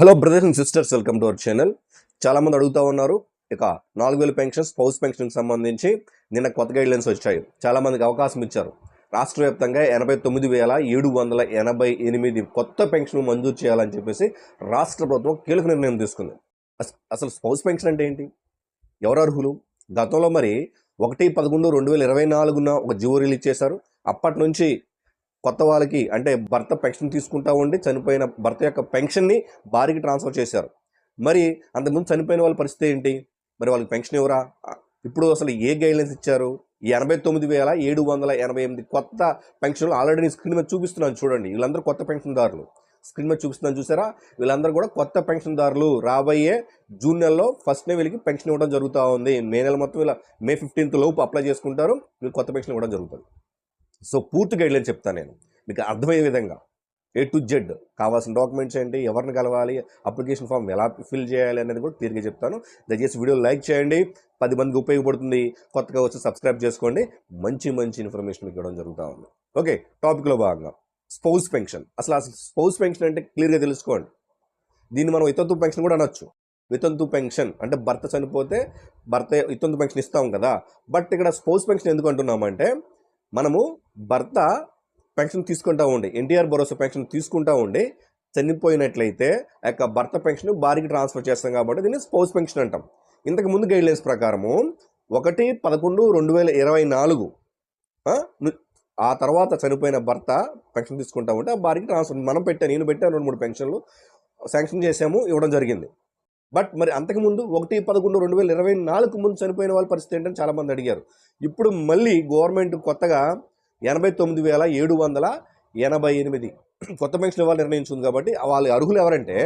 Hello brothers and sisters welcome to our channel చాలామంది అడుగుతూ అడుగుతా ఉన్నారు ఇక నాలుగు వేల పెన్షన్ పౌస్ పెన్షన్కి సంబంధించి నిన్న కొత్త గైడ్లైన్స్ వచ్చాయి. చాలామందికి అవకాశం ఇచ్చారు. రాష్ట్ర వ్యాప్తంగా ఎనభై తొమ్మిది వేల ఏడు వందల ఎనభై ఎనిమిది కొత్త పెన్షన్ మంజూరు చేయాలని చెప్పేసి రాష్ట్ర ప్రభుత్వం కీలక నిర్ణయం తీసుకుంది. అసలు స్పౌస్ పెన్షన్ అంటే ఏంటి? ఎవరు అర్హులు? గతంలో మరి ఒకటి పదకొండు రెండు వేల ఇరవై నాలుగున ఒక జివో రిలీజ్ చేశారు. అప్పటి నుంచి కొత్త వాళ్ళకి అంటే భర్త పెన్షన్ తీసుకుంటా ఉండి చనిపోయిన భర్త యొక్క పెన్షన్ని భార్యకి ట్రాన్స్ఫర్ చేశారు. మరి అంతకుముందు చనిపోయిన వాళ్ళ పరిస్థితి ఏంటి? మరి వాళ్ళకి పెన్షన్ ఎవరా? ఇప్పుడు అసలు ఏ గైడ్లైన్స్ ఇచ్చారు? ఎనభై తొమ్మిది వేల ఏడు వందల ఎనభై ఎనిమిది కొత్త పెన్షన్లు ఆల్రెడీ నేను స్క్రీన్ మీద చూపిస్తున్నాను చూడండి. వీళ్ళందరూ కొత్త పెన్షన్దారులు. స్క్రీన్ మీద చూపిస్తున్నాను చూసారా? వీళ్ళందరూ కూడా కొత్త పెన్షన్దారులు. రాబోయే జూన్ నెలలో ఫస్ట్నే వీళ్ళకి పెన్షన్ ఇవ్వడం జరుగుతూ ఉంది. మే నెల మొత్తం ఇలా మే ఫిఫ్టీన్త్ లోపు అప్లై చేసుకుంటారు. వీళ్ళు కొత్త పెన్షన్ ఇవ్వడం జరుగుతుంది. సో పూర్తి గైడ్లైన్ చెప్తాను నేను. మీకు అర్థమయ్యే విధంగా ఏ టు జెడ్ కావాల్సిన డాక్యుమెంట్స్ ఏంటి ఎవరిని కలవాలి అప్లికేషన్ ఫామ్ ఎలా ఫిల్ చేయాలి అనేది కూడా క్లియర్గా చెప్తాను. దయచేసి వీడియో లైక్ చేయండి. పది మందికి ఉపయోగపడుతుంది. కొత్తగా వచ్చి సబ్స్క్రైబ్ చేసుకోండి. మంచి మంచి ఇన్ఫర్మేషన్ మీకు ఇవ్వడం జరుగుతూ ఉంది. ఓకే టాపిక్లో భాగంగా స్పౌస్ పెన్షన్. అసలు అసలు స్పౌస్ పెన్షన్ అంటే క్లియర్గా తెలుసుకోండి. దీన్ని మనం ఇతంతు పెన్షన్ కూడా అనొచ్చు. వితంతు పెన్షన్ అంటే భర్త చనిపోతే భర్త ఇతంతు పెన్షన్ ఇస్తాం కదా. బట్ ఇక్కడ స్పౌస్ పెన్షన్ ఎందుకు అంటున్నామంటే మనము భర్త పెన్షన్ తీసుకుంటా ఉండి ఎన్టీఆర్ భరోసా పెన్షన్ తీసుకుంటా ఉండి చనిపోయినట్లయితే ఆ యొక్క భర్త పెన్షన్ భార్యకి ట్రాన్స్ఫర్ చేస్తాం కాబట్టి దీన్ని స్పౌస్ పెన్షన్ అంటాం. ఇంతకు ముందు గైడ్లైన్స్ ప్రకారము ఒకటి పదకొండు రెండు వేల ఇరవై నాలుగు ఆ, ఆ తర్వాత చనిపోయిన భర్త పెన్షన్ తీసుకుంటా ఉంటే ఆ భార్యకి ట్రాన్స్ఫర్ మనం పెట్టాను నేను పెట్టాను రెండు మూడు పెన్షన్లు శాంక్షన్ చేసాము ఇవ్వడం జరిగింది. బట్ మరి అంతకుముందు ఒకటి పదకొండు రెండు వేల ఇరవై నాలుగు ముందు చనిపోయిన వాళ్ళ పరిస్థితి ఏంటని చాలామంది అడిగారు. ఇప్పుడు మళ్ళీ గవర్నమెంట్ కొత్తగా ఎనభై తొమ్మిది వేల ఏడు వందల ఎనభై ఎనిమిది కొత్త పెన్షన్ ఇవ్వాలి నిర్ణయించింది కాబట్టి వాళ్ళ అర్హులు ఎవరంటే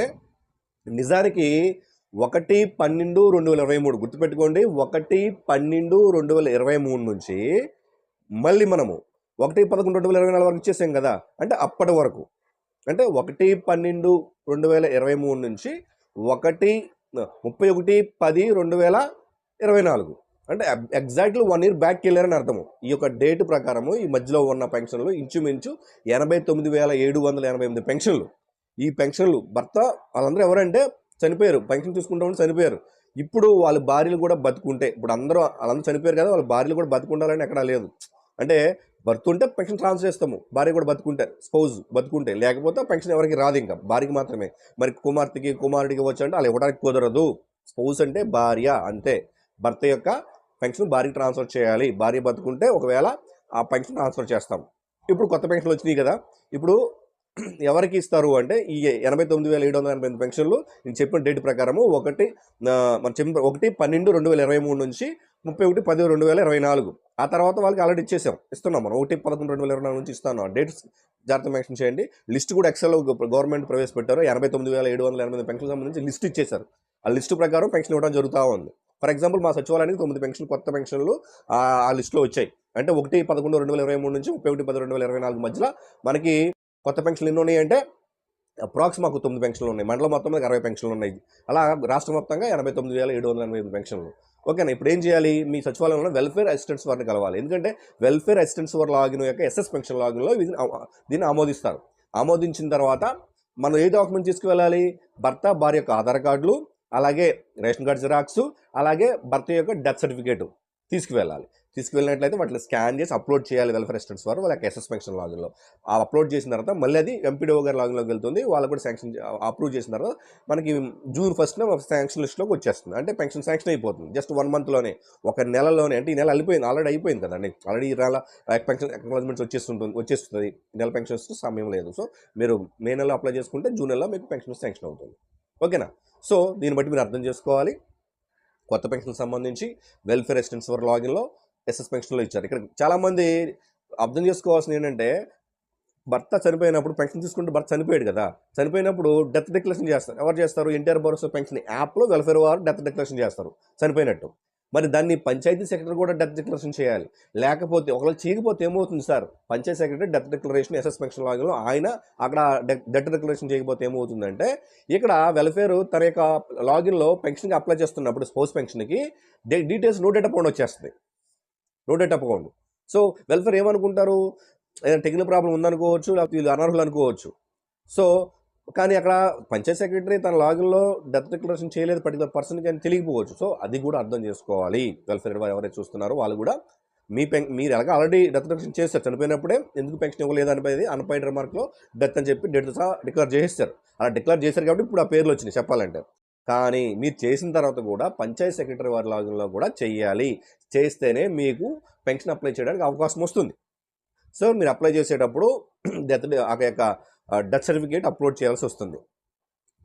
నిజానికి ఒకటి పన్నెండు రెండు వేల ఇరవై మూడు గుర్తుపెట్టుకోండి. ఒకటి పన్నెండు రెండు వేల ఇరవై మూడు నుంచి మళ్ళీ మనము ఒకటి పదకొండు రెండు వేల ఇరవై నాలుగు వరకు ఇచ్చేసాం కదా. అంటే అప్పటి వరకు. అంటే ఒకటి పన్నెండు రెండు వేల ఇరవై మూడు నుంచి ఒకటి ముప్పై ఒకటి పది రెండు వేల ఇరవై నాలుగు. అంటే ఎగ్జాక్ట్లీ వన్ ఇయర్ బ్యాక్ వెళ్ళారని అర్థము. ఈ యొక్క డేట్ ప్రకారము ఈ మధ్యలో ఉన్న పెన్షన్లు ఇంచుమించు ఎనభై తొమ్మిది వేల ఏడు వందల ఎనభై ఎనిమిది పెన్షన్లు. ఈ పెన్షన్లు భర్త వాళ్ళందరూ ఎవరంటే చనిపోయారు. పెన్షన్ తీసుకుంటామని చనిపోయారు. ఇప్పుడు వాళ్ళ భార్యలు కూడా బతుకుంటే ఇప్పుడు అందరూ వాళ్ళందరూ చనిపోయారు కదా వాళ్ళ భార్యలు కూడా బతుకుండాలని ఎక్కడా లేదు. అంటే భర్త ఉంటే పెన్షన్ ట్రాన్స్ఫర్ చేస్తాము. భార్య కూడా బతుకుంటే స్పౌజ్ బతుకుంటే లేకపోతే పెన్షన్ ఎవరికి రాదు ఇంకా. భార్యకి మాత్రమే. మరి కుమార్తెకి కుమారుడికి వచ్చంటే అలా ఇవ్వడానికి కుదరదు. స్పౌజ్ అంటే భార్య అంతే. భర్త యొక్క పెన్షన్ భార్యకి ట్రాన్స్ఫర్ చేయాలి. భార్య బతుకుంటే ఒకవేళ ఆ పెన్షన్ ట్రాన్స్ఫర్ చేస్తాం. ఇప్పుడు కొత్త పెన్షన్లు వచ్చినాయి కదా. ఇప్పుడు ఎవరికి ఇస్తారు అంటే ఈ ఎనభై తొమ్మిది వేల ఏడు వందల ఎనభై ఎనిమిది పెన్షన్లు నేను చెప్పిన డేట్ ప్రకారము ఒకటి మనం చెప్పిన ఒకటి పన్నెండు రెండు వేల ఇరవై మూడు నుంచి ముప్పై ఒకటి పది రెండు వేల ఇరవై నాలుగు. ఆ తర్వాత వాళ్ళకి ఆల్రెడీ ఇచ్చేసాం. ఇస్తున్నాం మనం. ఒకటి పదకొండు రెండు వేల ఇరవై నాలుగు నుంచి ఇస్తాను. డేట్స్ జాగ్రత్త మెన్షన్ చేయండి. లిస్ట్ కూడా ఎక్సెల్ గవర్నమెంట్ ప్రవేశపెట్టారు. ఎనభై తొమ్మిది వేల ఏడు వందల ఎనభై పెన్షన్ సంబంధించి లిస్ట్ ఇచ్చేశారు ఆ లిస్టు ప్రకారం పెన్షన్ ఇవ్వడం జరుగుతూ ఉంది. ఫర్ ఎగ్జాంపుల్ మా సచివాలయానికి తొమ్మిది పెన్షన్ కొత్త పెన్షన్లు ఆ ఆ లిస్టులో వచ్చాయి. అంటే ఒకటి పదకొండు రెండు వేల ఇరవై మూడు నుంచి ముప్పై ఒకటి పది రెండు వేల ఇరవై నాలుగు మధ్యలో మనకి కొత్త పెన్షన్లు ఎన్ని ఉన్నాయి అంటే అప్రాక్స్ మాకు తొమ్మిది పెన్షన్లు ఉన్నాయి. మండలం మొత్తం మీద అరవై పెన్షన్లు ఉన్నాయి. అలా రాష్ట్ర మొత్తంగా ఎనభై తొమ్మిది వేల ఏడు వందల ఎనభై ఎనిమిది పెన్షన్లు. ఓకేనా? ఇప్పుడు ఏం చేయాలి? మీ సచివాలయంలో వెల్ఫేర్ అసిస్టెంట్స్ వారిని కలవాలి. ఎందుకంటే వెల్ఫేర్ అసిస్టెంట్స్ వారి లాగిన్ యొక్క ఎస్ఎస్ పెన్షన్ లాగిన్లో ఇది దీన్ని ఆమోదిస్తారు. ఆమోదించిన తర్వాత మనం ఏ డాక్యుమెంట్ తీసుకువెళ్ళాలి? భర్త భార్య యొక్క ఆధార్ కార్డులు అలాగే రేషన్ కార్డ్ జిరాక్స్ అలాగే భర్త యొక్క డెత్ సర్టిఫికేట్. తీసుకువెళ్ళాలి. తీసుకువెళ్ళినట్లయితే వాటిని స్కాన్ చేసి అప్లోడ్ చేయాలి వెల్ఫేర్ అసిస్టెంట్స్ వారు వాళ్ళకి ఎస్ఎస్ పెన్షన్ లాగిన్లో. ఆ అప్లోడ్ చేసిన తర్వాత మళ్ళీ అది ఎంపీడీఓ గారి లాగిన్లోకి వెళ్తుంది. వాళ్ళు కూడా శాంక్షన్ అప్రూవ్ చేసిన తర్వాత మనకి జూన్ ఫస్ట్న శాంక్షన్ లిస్ట్లోకి వచ్చేస్తుంది. అంటే పెన్షన్ శాంక్షన్ అయిపోతుంది. జస్ట్ వన్ మంత్లోనే ఒక నెలలోనే అంటే ఈ నెల అయిపోయింది ఆల్రెడీ అయిపోయింది కదండి. ఆల్రెడీ ఈ నెల పెన్షన్ అక్నాలజ్మెంట్స్ వచ్చేస్తుంటుంది వచ్చేస్తుంది. ఈ నెల పెన్షన్స్ సమయం లేదు. సో మీరు మే నెలలో అప్లై చేసుకుంటే జూన్ నెలలో మీకు పెన్షన్ శాంక్షన్ అవుతుంది. ఓకేనా? సో దీన్ని బట్టి మీరు అర్థం చేసుకోవాలి. కొత్త పెన్షన్ సంబంధించి వెల్ఫేర్ అసిస్టెంట్స్ ఫర్ లాగిన్లో ఎస్ఎస్ పెన్షన్లో ఇచ్చారు. ఇక్కడ చాలామంది అర్థం చేసుకోవాల్సింది ఏంటంటే భర్త చనిపోయినప్పుడు పెన్షన్ తీసుకుంటే భర్త చనిపోయాడు కదా. చనిపోయినప్పుడు డెత్ డిక్లరేషన్ చేస్తారు. ఎవరు చేస్తారు? ఎన్టీఆర్ భరోసా పెన్షన్ యాప్లో వెల్ఫేర్ వారు డెత్ డిక్లరేషన్ చేస్తారు. చనిపోయినట్టు. మరి దాన్ని పంచాయతీ సెక్రటరీ కూడా డెత్ డిక్లరేషన్ చేయాలి. లేకపోతే ఒకవేళ చేయకపోతే ఏమవుతుంది sir? Panchayat secretary death declaration SS pension లాగిన్లో ఆయన అక్కడ డెత్ డిక్లరేషన్ చేయకపోతే ఏమవుతుందంటే ఇక్కడ వెల్ఫేర్ తన యొక్క లాగిన్లో పెన్షన్కి అప్లై చేస్తున్నప్పుడు స్పోర్ట్స్ పెన్షన్కి డీటెయిల్స్ నో డేట్ అకౌంట్ వచ్చేస్తుంది. No date account so welfare ఏమనుకుంటారు? ఏదైనా టెక్నికల్ ప్రాబ్లం ఉందనుకోవచ్చు లేకపోతే వీళ్ళు అనర్హులు అనుకోవచ్చు. సో కానీ అక్కడ పంచాయత్ సెక్రటరీ తన లాగిన్లో డెత్ డిక్లరేషన్ చేయలేదు పర్టికులర్ పర్సన్కి అని తెలియకపోవచ్చు. సో అది కూడా అర్థం చేసుకోవాలి. వెల్ఫేర్ వారు ఎవరైతే చూస్తున్నారో వాళ్ళు కూడా మీ పెన్ మీరు ఎలాగ ఆల్రెడీ డెత్ డిక్లరేషన్ చేస్తారు చనిపోయినప్పుడే ఎందుకు పెన్షన్ ఇవ్వలేదు అనేది అన్పాయిడ్ రిమార్క్లో డెత్ అని చెప్పి డెత్ సహా డిక్లేర్ చేసేస్తారు అలా డిక్లేర్ చేశారు కాబట్టి ఇప్పుడు ఆ పేర్లు వచ్చినాయి చెప్పాలంటే. కానీ మీరు చేసిన తర్వాత కూడా పంచాయత్ సెక్రటరీ వారి లాగిన్లో కూడా చేయాలి చేస్తేనే మీకు పెన్షన్ అప్లై చేయడానికి అవకాశం వస్తుంది. సో మీరు అప్లై చేసేటప్పుడు డెత్ ఆ యొక్క డెత్ సర్టిఫికేట్ అప్లోడ్ చేయాల్సి వస్తుంది.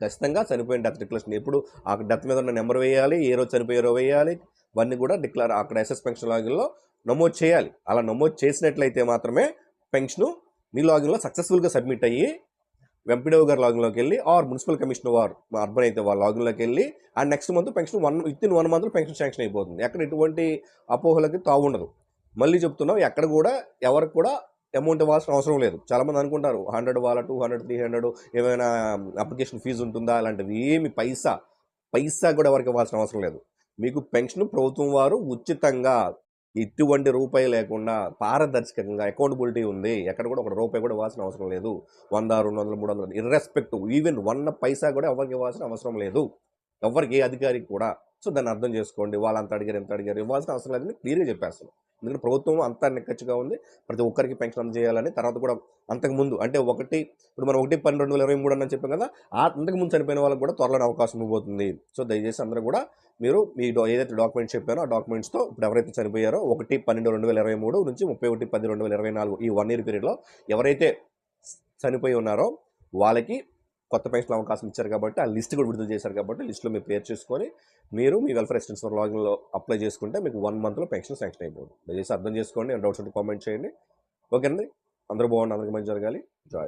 ఖచ్చితంగా చనిపోయిన డెత్ డిక్లరేషన్ ఎప్పుడు ఆ డెత్ మీద ఉన్న నెంబర్ వేయాలి ఏ రోజు చనిపోయారో వేయాలి ఇవన్నీ కూడా డిక్లేర్ అక్కడ ఎస్ఎస్ పెన్షన్ లాగిన్లో నమోదు చేయాలి. అలా నమోదు చేసినట్లయితే మాత్రమే పెన్షన్ మీ లాగిన్లో సక్సెస్ఫుల్గా సబ్మిట్ అయ్యి వెంపీడో గారి లాగిన్లోకి వెళ్ళి ఆర్ మున్సిపల్ కమిషనర్ వారు మా అర్బన్ అయితే వాళ్ళ లాగిన్లోకి వెళ్ళి and next month pension one with in one మంత్లో పెన్షన్ శాంక్షన్ అయిపోతుంది. ఎక్కడ ఎటువంటి అపోహలకి తావుండదు. మళ్ళీ చెప్తున్నాం ఎక్కడ కూడా ఎవరికి కూడా అమౌంట్ ఇవ్వాల్సిన అవసరం లేదు. చాలామంది అనుకుంటారు హండ్రెడ్ వాళ్ళ టూ హండ్రెడ్ త్రీ హండ్రెడ్ ఏమైనా అప్లికేషన్ ఫీజు ఉంటుందా అలాంటివి ఏమి పైసా పైసా కూడా ఎవరికి ఇవ్వాల్సిన అవసరం లేదు. మీకు పెన్షన్ ప్రభుత్వం వారు ఉచితంగా ఎటువంటి రూపాయి లేకుండా పారదర్శకంగా అకౌంటబిలిటీ ఉంది. ఎక్కడ కూడా ఒక రూపాయి కూడా ఇవ్వాల్సిన అవసరం లేదు. వంద రెండు వందలు మూడు వందలు ఇర్రెస్పెక్టివ్ ఈవెన్ వన్ పైసా కూడా ఎవరికి ఇవ్వాల్సిన అవసరం లేదు. ఎవరికి ఏ అధికారికి కూడా. సో దాన్ని అర్థం చేసుకోండి. వాళ్ళు అంత అడిగారు ఎంత అడిగారు. ఇవ్వాల్సిన అవసరం లేదని క్లియర్గా చెప్పేస్తాను ఎందుకంటే ప్రభుత్వం అంతా నిక్కచ్చిగా ఉంది. ప్రతి ఒక్కరికి పెన్షన్ అందజేయాలని తర్వాత కూడా అంతకుముందు అంటే ఒకటి ఇప్పుడు మనం ఒకటి పన్నెండు వేల ఇరవై మూడు అని చెప్పాం కదా ఆ అంతకుముందు చనిపోయిన వాళ్ళకి కూడా త్వరలో అవకాశం ఇవ్వబోతుంది. సో దయచేసి అందరూ కూడా మీరు మీ ఏదైతే డాక్యుమెంట్స్ చెప్పారో ఆ డాక్యుమెంట్స్తో ఇప్పుడు ఎవరైతే చనిపోయారో ఒకటి పన్నెండు రెండు వేల ఇరవై మూడు నుంచి ముప్పై ఒకటి పది రెండు వేల ఇరవై నాలుగు ఈ వన్ ఇయర్ పీరియడ్లో ఎవరైతే చనిపోయి ఉన్నారో వాళ్ళకి కొత్త పెన్షన్ అవకాశం ఇచ్చారు కాబట్టి ఆ లిస్ట్ కూడా విడుదల చేశారు కాబట్టి లిస్ట్లో మీరు పేరు చేసుకొని మీరు మీ వెల్ఫేర్ అసిస్టెన్స్ లాగిన్లో అప్లై చేసుకుంటే మీకు వన్ మంత్లో పెన్షన్ శాంక్షన్ అయిపోతుంది. దయచేసి అర్థం చేసుకోండి డౌట్స్ ఉంటే కామెంట్ చేయండి. ఓకేనండి? అందరూ బాగుండి అందరికీ మంచి జరగాలి. జాయ్.